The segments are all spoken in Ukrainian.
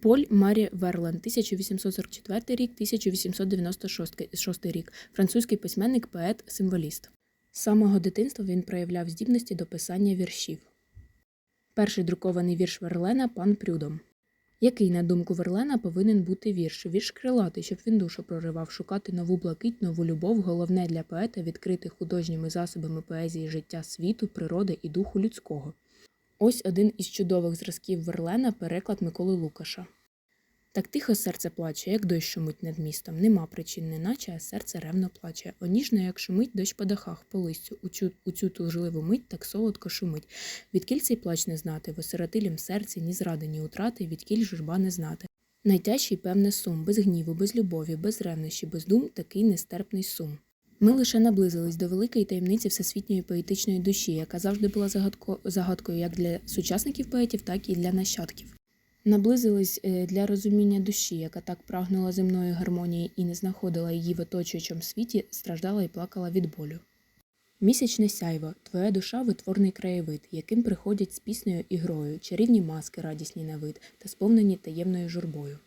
Поль Марі Верлен, 1844 рік, 1896 рік, французький письменник, поет, символіст. З самого дитинства він проявляв здібності до писання віршів. Перший друкований вірш Верлена Пан Прюдом. Який, на думку Верлена, повинен бути вірш? Вірш крилатий, щоб він душу проривав, шукати нову блакить, нову любов. Головне для поета відкрити художніми засобами поезії життя світу, природи і духу людського. Ось один із чудових зразків Верлена переклад Миколи Лукаша. Так тихо серце плаче, як дощ шумить над містом. Нема причин, неначе, а серце ревно плаче. О ніжно, як шумить дощ по дахах, по листю. У цю, у цю тужливу мить так солодко шумить. Відкіль цей плач не знати, в осиротилім серці ні зради, ні утрати, відкіль журба не знати. Найтяжчий, певне, сум, без гніву, без любові, без ревнощі, без дум, такий нестерпний сум. Ми лише наблизились до великої таємниці всесвітньої поетичної душі, яка завжди була загадко, загадкою як для сучасників поетів, так і для нащадків. Наблизились е, для розуміння душі, яка так прагнула земної гармонії і не знаходила її в оточуючому світі, страждала і плакала від болю. Місячне сяйво, твоя душа витворний краєвид, яким приходять з піснею і грою, чарівні маски радісні на вид та сповнені таємною журбою.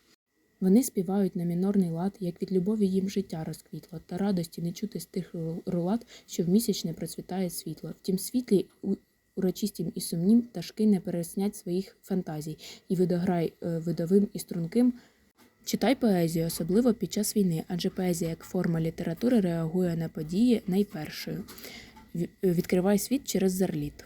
Вони співають на мінорний лад, як від любові їм життя розквітло, та радості не чути з тих ру- рулат, що в місячне процвітає світло. Втім, світлі урочистім і сумнім пташки не переснять своїх фантазій, і видограй е, видовим і струнким. Читай поезію, особливо під час війни, адже поезія як форма літератури реагує на події найпершою. Ві- Відкривай світ через зарліт.